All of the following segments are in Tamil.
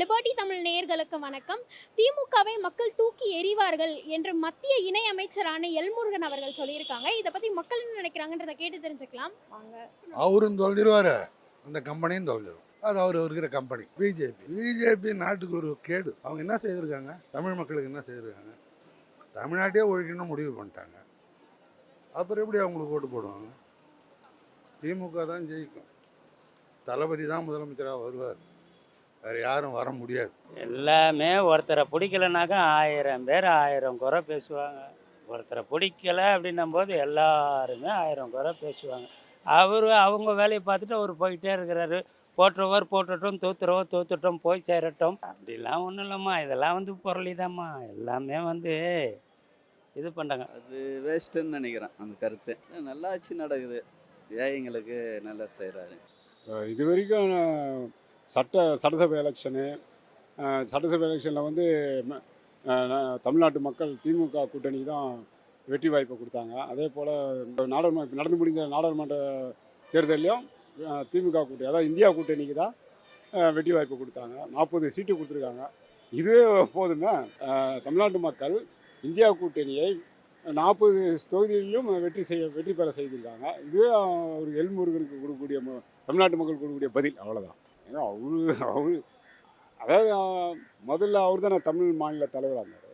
லிபர்டி தமிழ் நேயர்களுக்கு வணக்கம். திமுகவை மக்கள் தூக்கி எறிவார்கள் என்று மத்திய இணை அமைச்சரான எல்முருகன் அவர்கள் சொல்லியிருக்காங்க. இதை பத்தி மக்கள் என்ன நினைக்கிறாங்கன்றதை கேட்டு தெரிஞ்சுக்கலாம். வாங்க. அவரும் தொலைஞ்சிருவாரு. அந்த கம்பெனியும் தொலைஞ்சிரும். அது அவர் இருக்கிற கம்பெனி. பிஜேபி. பிஜேபி நாட்டுக்கு ஒரு கேடு. அவங்க என்ன செய்திருக்காங்க? தமிழ் மக்களுக்கு என்ன செய்திருக்காங்க? தமிழ்நாட்டையே ஒழிக்கணும்னு முடிவு பண்ணிட்டாங்க. அப்புறம் எப்படி அவங்களுக்கு ஓட்டு போடுவாங்க? திமுக தான் ஜெயிக்கும். தளபதி தான் முதலமைச்சராக வருவார். வேறு யாரும் வர முடியாது. எல்லாமே ஒருத்தரை பிடிக்கலனாக்கா ஆயிரம் பேர் ஆயிரம் குறை பேசுவாங்க. ஒருத்தரை பிடிக்கல அப்படின்னும் போது எல்லாருமே ஆயிரம் குறை பேசுவாங்க. அவர் அவங்க வேலையை பார்த்துட்டு அவர் போயிட்டே இருக்கிறாரு. போட்டுறவர் போட்டுட்டோம் தோத்துறவர் தோத்துட்டோம் போய் சேரட்டும். அப்படிலாம் ஒன்றும் இல்லைம்மா. இதெல்லாம் வந்து பொருளிதாம்மா. எல்லாமே வந்து இது பண்ணுறாங்க அது வேஸ்ட்டுன்னு நினைக்கிறேன் அந்த கருத்து. நல்லா ஆட்சி நடக்குது. ஏழைங்களுக்கு நல்லா செய்கிறாரு இது வரைக்கும் நான் சட்ட சட்டசபை எலெக்ஷனு சட்டசபை எலெக்ஷனில் வந்து தமிழ்நாட்டு மக்கள் திமுக கூட்டணி தான் வெற்றி வாய்ப்பை கொடுத்தாங்க. அதே போல் நாடாளுமன்ற நடந்து முடிந்த நாடாளுமன்ற தேர்தலையும் திமுக கூட்டணி அதாவது இந்தியா கூட்டணிக்கு தான் வெற்றி வாய்ப்பு கொடுத்தாங்க. நாற்பது சீட்டு கொடுத்துருக்காங்க. இதுவே போதுமே தமிழ்நாட்டு மக்கள் இந்தியா கூட்டணியை நாற்பது தொகுதிகளிலும் வெற்றி செய்ய வெற்றி பெற செய்திருக்காங்க. இதுவே ஒரு எல்முருகனுக்கு கொடுக்கக்கூடிய ம- தமிழ்நாட்டு மக்கள் கொடுக்கக்கூடிய பதில். அவ்வளோதான் ஏன்னா அவரு அவரு அதாவது முதல்ல அவர் தானே தமிழ் மாநில தலைவராக இருந்தார்.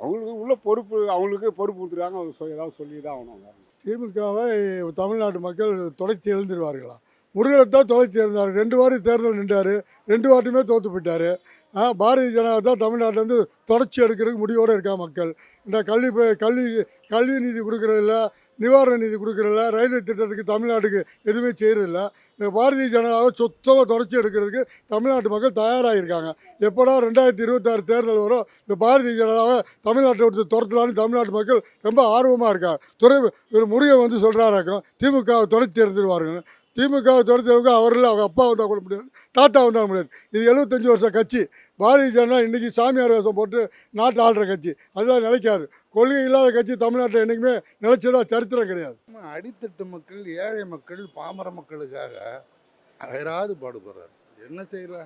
அவங்களுக்கு உள்ள பொறுப்பு அவங்களுக்கு பொறுப்பு கொடுத்துருக்காங்க அவர் சொல்லி ஏதாவது சொல்லி தான் ஆகணும் திமுகவை தமிழ்நாட்டு மக்கள் தொலைத்து எழுந்துருவார்களா? முருகனைத்தான் தொலைத்து எழுந்தார். ரெண்டு வாரி தேர்தல் நின்றார். ரெண்டு வாரத்துமே தோற்று போயிட்டார். பாரதிய ஜனதா தான் தமிழ்நாட்டில் வந்து தொடர்ச்சி எடுக்கிறதுக்கு முடிவோடு இருக்கா மக்கள்? இந்த கல்வி கல்வி கல்வி நிதி கொடுக்குறதில்ல நிவாரண நிதி கொடுக்குறதில்ல ரயில்வே திட்டத்துக்கு தமிழ்நாட்டுக்கு எதுவுமே செய்கிறதில்ல பாரதிய ஜனதாவை சுத்தமாக தொடர்ச்சி எடுக்கிறதுக்கு தமிழ்நாட்டு மக்கள் தயாராக இருக்காங்க எப்படா ரெண்டாயிரத்தி இருபத்தாறு தேர்தல் வரும் இந்த பாரதிய ஜனதாவை தமிழ்நாட்டை விட்டு துரத்தலான்னு தமிழ்நாட்டு மக்கள் ரொம்ப ஆர்வமாக இருக்காங்க. துறை முருகன் வந்து சொல்கிறாராக்கும் திமுகவை தொடச்சி இருந்துருவாருங்க திமுகவை துணைத்தவங்க அவரில் அவங்க அப்பா வந்தால் கூட முடியாது தாத்தா வந்தால் முடியாது. இது எழுபத்தஞ்சி வருஷம் கட்சி. பாரதிய ஜனதா இன்றைக்கி சாமியார் வேஷம் போட்டு நாட்டை ஆள்ற கட்சி. அதெல்லாம் நிலைக்காது. கொள்கை இல்லாத கட்சி தமிழ்நாட்டில் என்றைக்குமே நிலைச்சதாக சரித்திரம் கிடையாது. அடித்தட்டு மக்கள் ஏழை மக்கள் பாமர மக்களுக்காக அயராது பாடுபடுறார். என்ன செய்யல?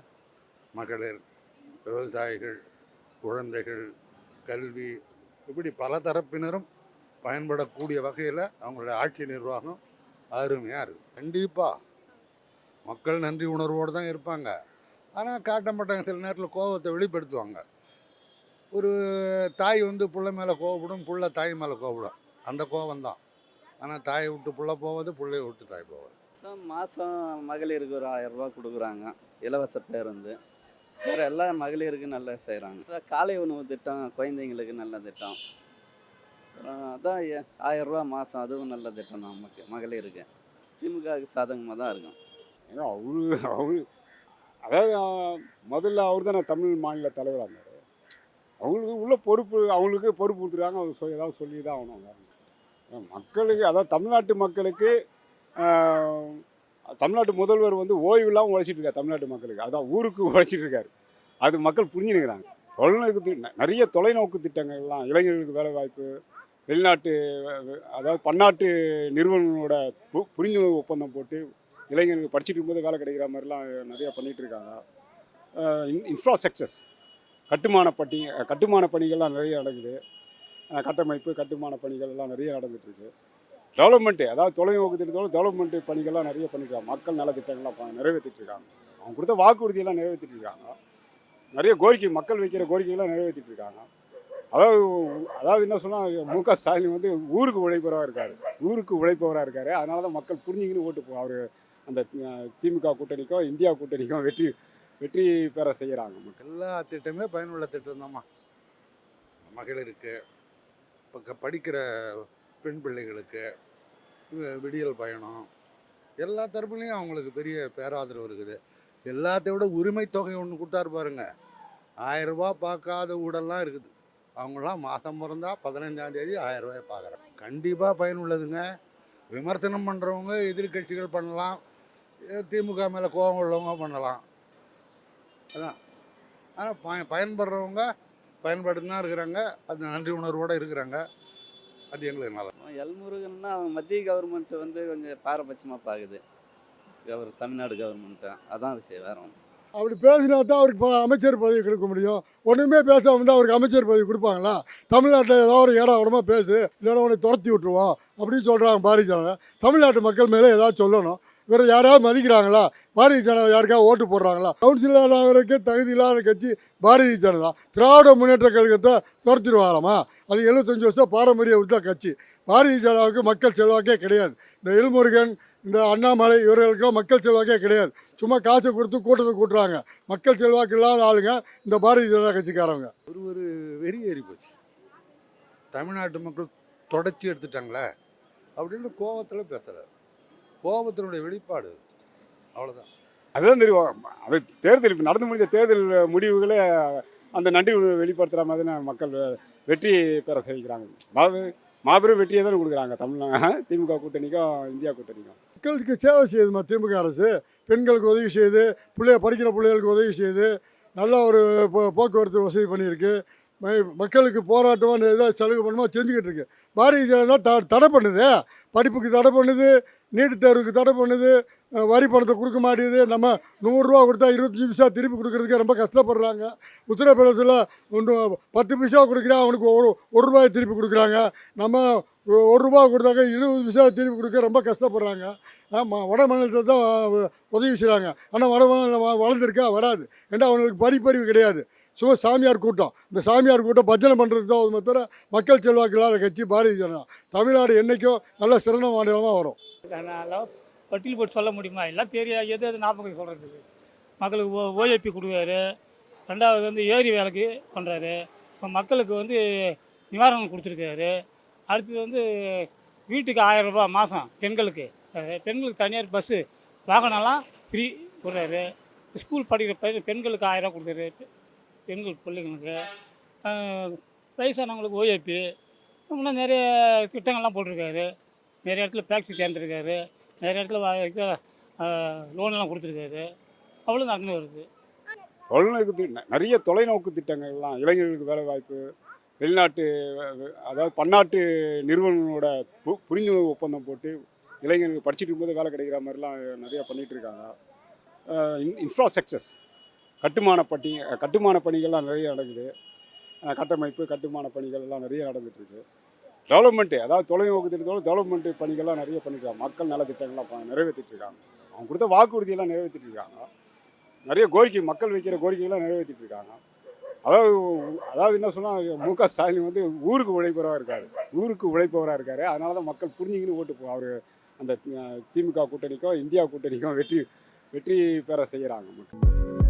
மகளிர் விவசாயிகள் குழந்தைகள் கல்வி இப்படி பல தரப்பினரும் பயன்படக்கூடிய வகையில் அவங்களுடைய ஆட்சி நிர்வாகம் அருமையாக இருக்குது கண்டிப்பாக மக்கள் நன்றி உணர்வோடு தான் இருப்பாங்க. ஆனால் காட்ட மாட்டாங்க. சில நேரத்தில் கோபத்தை வெளிப்படுத்துவாங்க. ஒரு தாய் வந்து புள்ள மேலே கோவப்படும் புள்ள தாய் மேலே கோவப்படும். அந்த கோபம் தான். ஆனால் தாயை விட்டு புள்ள போவது பிள்ளையை விட்டு தாய் போவது மாதம் மகளிருக்கு ஒரு ஆயிரம் கொடுக்குறாங்க. இலவச பேருந்து. வேறு எல்லா மகளிருக்கும் நல்லா செய்கிறாங்க காலை உணவு திட்டம் குழந்தைங்களுக்கு நல்ல திட்டம். அதான் ஆயிரம் ரூபாய் மாதம் அதுவும் நல்ல திட்டம் தான் நமக்கு மகளிருக்கு திமுகவுக்கு சாதகமாக தான் இருக்கும். ஏன்னா அவரு அவரு அதாவது முதல்ல அவர் தானே தமிழ் மாநில தலைவராக இருந்தார். அவங்களுக்கு உள்ள பொறுப்பு அவங்களுக்கு பொறுப்பு கொடுத்துருக்காங்க அவங்க சொல்லி ஏதாவது சொல்லி தான் ஆகணும் மக்களுக்கு அதாவது தமிழ்நாட்டு மக்களுக்கு தமிழ்நாட்டு முதல்வர் வந்து ஓய்வு இல்லாமல் உழைச்சிட்டு இருக்காரு தமிழ்நாட்டு மக்களுக்கு. அதான் ஊருக்கு உழைச்சிட்டு இருக்காரு. அது மக்கள் புரிஞ்சுனுக்கிறாங்க. தொலைநோக்கு நிறைய தொலைநோக்கு திட்டங்கள்லாம் இளைஞர்களுக்கு வேலை வாய்ப்பு வெளிநாட்டு அதாவது பன்னாட்டு நிறுவனங்களோட பு- புரிந்துணர்வு ஒப்பந்தம் போட்டு இளைஞர்கள் படிச்சுட்டு இருக்கும்போது வேலை கிடைக்கிற மாதிரிலாம் நிறையா பண்ணிகிட்டு இருக்காங்க. இன்ஃப்ராஸ்ட்ரக்சர்ஸ் கட்டுமான பட்டி கட்டுமான பணிகள்லாம் நிறைய நடக்குது. கட்டமைப்பு கட்டுமான பணிகள் எல்லாம் நிறைய நடந்துகிட்ருக்கு டெவலப்மெண்ட்டு அதாவது தொலைநோக்கு திட்டத்தோட டெவலப்மெண்ட் பணிகள்லாம் நிறைய பண்ணியிருக்காங்க மக்கள் நல திட்டங்கள்லாம் ப- அவங்க கொடுத்த வாக்குறுதியெல்லாம் நிறைவேற்றிட்டுருக்காங்க நிறைய கோரிக்கை மக்கள் வைக்கிற கோரிக்கைகள்லாம் நிறைவேற்றிட்டுருக்காங்க அதாவது அதாவது என்ன சொன்னால் மு க ஸ்டாலின் வந்து ஊருக்கு உழைப்பவராக இருக்கார். ஊருக்கு உழைப்பவராக இருக்கார். அதனால தான் மக்கள் புரிஞ்சுக்கின்னு ஓட்டு அவர் அந்த திமுக கூட்டணிக்கும் இந்தியா கூட்டணிக்கோ வெற்றி வெற்றி பெற செய்கிறாங்க மக்கள். எல்லா திட்டமே பயனுள்ள திட்டம் தான்மா மகளிருக்கு இப்போ படிக்கிற பெண் பிள்ளைகளுக்கு விடியல் பயணம் எல்லா தரப்புலையும் அவங்களுக்கு பெரிய பேராதரவு இருக்குது. எல்லாத்தையும் விட உரிமை தொகை ஒன்று கொடுத்தாரு பாருங்க. ஆயிரம் ரூபா பார்க்காத ஊடெல்லாம் இருக்குது. அவங்களாம் மாதம் பிறந்தா பதினஞ்சாந்தேதி ஆயிரம் ரூபாய் பார்க்குறாங்க. கண்டிப்பாக பயனுள்ளதுங்க. விமர்சனம் பண்ணுறவங்க எதிர்க்கட்சிகள் பண்ணலாம். திமுக மேலே கோபம் உள்ளவங்க பண்ணலாம். அதான். ஆனால் பய பயன்படுறவங்க பயன்படுத்தி தான் இருக்கிறாங்க. அது நன்றி உணர்வோடு இருக்கிறாங்க. அது எங்களுக்கு நல்லா எல்முருகன்னா மத்திய கவர்மெண்ட்டு வந்து கொஞ்சம் பாரபட்சமாக பார்க்குது அவர் தமிழ்நாடு கவர்மெண்ட்டு அதான் விஷயம் செய்வார் ஒண்ணும். அப்படி பேசினா தான் அவருக்கு அமைச்சர் பதவி கொடுக்க முடியும். ஒன்றுமே பேசாமல் இருந்தால் அவருக்கு அமைச்சர் பதவி கொடுப்பாங்களா? தமிழ்நாட்டில் ஏதாவது ஒரு ஏடா உடம்பா பேசு இல்லைன்னா உன்னை துரத்தி விட்டுருவோம் அப்படின்னு சொல்கிறாங்க பாரதிய ஜனதா. தமிழ்நாட்டு மக்கள் மேலே ஏதாவது சொல்லணும். இவர் யாராவது மதிக்கிறாங்களா? பாரதிய ஜனதா யாருக்காவது ஓட்டு போடுறாங்களா? கவுன்சிலர் ஆகிறதுக்கு தகுதி இல்லாத கட்சி பாரதிய ஜனதா. திராவிட முன்னேற்ற கழகத்தை துரத்திடுவாராமா? அது எழுபத்தஞ்சு வருஷம் பாரம்பரிய உள்ள கட்சி. பாரதிய ஜனதாவுக்கு மக்கள் செல்வாக்கே கிடையாது. இந்த எல்முருகன் இந்த அண்ணாமலை இவர்களுக்கெல்லாம் மக்கள் செல்வாக்கே கிடையாது. சும்மா காசு கொடுத்து கூட்டத்தை கூட்டுறாங்க. மக்கள் செல்வாக்கு இல்லாத ஆளுங்க இந்த பாரதிய ஜனதா கட்சிக்காரங்க ஒரு ஒரு வெறி ஏறி போச்சு. தமிழ்நாட்டு மக்கள் தொடச்சி எடுத்துட்டாங்களே அப்படின்னு கோவத்தில் பேசுகிறார் கோபத்தினுடைய வெளிப்பாடு அது. அவ்வளவுதான். அதுதான் தெரியும். அது தேர்தல் இப்போ நடந்து முடிஞ்ச தேர்தல் முடிவுகளே அந்த நன்றி வெளிப்படுத்துகிற மாதிரி மக்கள் வெற்றி பெற செய்கிறாங்க. மாபெரும் மாபெரும் வெற்றியை தான் கொடுக்குறாங்க. தமிழ்நாடு திமுக கூட்டணிக்கும் இந்தியா கூட்டணிக்கும். மக்களுக்கு சேவை செய்யுதுமா திமுக அரசு. பெண்களுக்கு உதவி செய்யுது. பிள்ளைய படிக்கிற பிள்ளைகளுக்கு உதவி செய்யுது. நல்ல ஒரு போ- போக்குவரத்து வசதி பண்ணியிருக்கு. மக்களுக்கு போராட்டம் ஏதாவது சலுகை பண்ணுமோ செஞ்சுக்கிட்டு இருக்கு. பாரதிய ஜனதா த தடை பண்ணுது. படிப்புக்கு தடை பண்ணுது. நீட் தேர்வுக்கு தடை பண்ணுது. வரி பணத்தை கொடுக்க மாட்டேங்குது. நம்ம நூறுரூவா கொடுத்தா இருபத்தஞ்சி பைசா திருப்பி கொடுக்குறதுக்கு ரொம்ப கஷ்டப்படுறாங்க. உத்தரப்பிரதேசத்தில் ஒன்று பத்து பைசா கொடுக்குறான் அவனுக்கு ஒரு ஒரு ரூபாய் திருப்பி கொடுக்குறாங்க. நம்ம ஒரு ரூபா கொடுத்தாக்க இருபது பைசா திருப்பி கொடுக்க ரொம்ப கஷ்டப்படுறாங்க. ஆமாம் வட மாநிலத்தை தான் உதவி செய்கிறாங்க ஆனால் வட மாநிலம் வளர்ந்துருக்கா வராது. ஏன்னா அவங்களுக்கு படிப்பறிவு கிடையாது. சும்மா சாமியார் கூட்டம். இந்த சாமியார் கூட்டம் பஜனை பண்ணுறது தான் ஒரு தவிர மக்கள் செல்வாக்கு இல்லாத கட்சி பாரதிய ஜனதா. தமிழ்நாடு என்றைக்கும் நல்ல சிறந்த மாநிலமாக வரும். அதனால் பட்டியல் போட்டு சொல்ல முடியுமா? எல்லாம் தெரியாது. எது எது ஞாபகம் சொல்கிறதுக்கு மக்களுக்கு ஓ ஓஏபி கொடுக்குறாரு. ரெண்டாவது வந்து ஏரி வேலைக்கு பண்ணுறாரு இப்போ மக்களுக்கு வந்து நிவாரணம் கொடுத்துருக்காரு. அடுத்தது வந்து வீட்டுக்கு ஆயிரம் மாதம் பெண்களுக்கு. பெண்களுக்கு தனியார் பஸ்ஸு வாகனம்லாம் ஃப்ரீ கொடுறாரு ஸ்கூல் படிக்கிற பையன் பெண்களுக்கு ஆயிரம் ரூபா கொடுக்குறாரு. பெண்கள் பிள்ளைங்களுக்கு வயசானவங்களுக்கு ஓஏபி இன்னும் நிறைய திட்டங்கள்லாம் போட்டிருக்காரு. நிறைய இடத்துல ஃபேக்ட்ரி சேர்ந்துருக்காரு நிறைய இடத்துல லோன்லாம் கொடுத்துருக்காரு. அவ்வளோ நடந்து வருது. தொலைநோக்கு நிறைய தொலைநோக்கு திட்டங்கள்லாம் இளைஞர்களுக்கு வேலை வாய்ப்பு வெளிநாட்டு அதாவது பன்னாட்டு நிறுவனங்களோட பு- புரிந்துணர்வு ஒப்பந்தம் போட்டு இளைஞர்களுக்கு படிச்சுட்டு இருக்கும்போது வேலை கிடைக்கிற மாதிரிலாம் நிறையா பண்ணிகிட்டு இருக்காங்க. இன்ஃப்ராஸ்ட்ரக்சர்ஸ் கட்டுமான பட்டி கட்டுமான பணிகள்லாம் நிறைய நடக்குது. கட்டமைப்பு கட்டுமான பணிகள் எல்லாம் நிறைய நடந்துகிட்ருக்கு டெவலப்மெண்ட்டு அதாவது தொலைநோக்கு திட்டத்தோட டெவலப்மெண்ட் பணிகள்லாம் நிறைய பண்ணியிருக்காங்க மக்கள் நலத்திட்டங்கள்லாம் நிறைவேற்றிட்டுருக்காங்க. நிறைவேற்றிட்டு இருக்காங்க அவங்க கொடுத்த வாக்குறுதியெல்லாம் நிறைவேற்றிட்டு இருக்காங்க நிறைய கோரிக்கை மக்கள் வைக்கிற கோரிக்கைகள்லாம் நிறைவேற்றிட்டு இருக்காங்க அதாவது அதாவது என்ன சொன்னால் மு க ஸ்டாலின் வந்து ஊருக்கு உழைப்பவராக இருக்கார். ஊருக்கு உழைப்பவராக இருக்கார். அதனால தான் மக்கள் புரிஞ்சுக்கின்னு ஓட்டு போ அவர் அந்த திமுக கூட்டணிக்கும் இந்தியா கூட்டணிக்கும் வெற்றி வெற்றி பெற செய்கிறாங்க மக்கள்.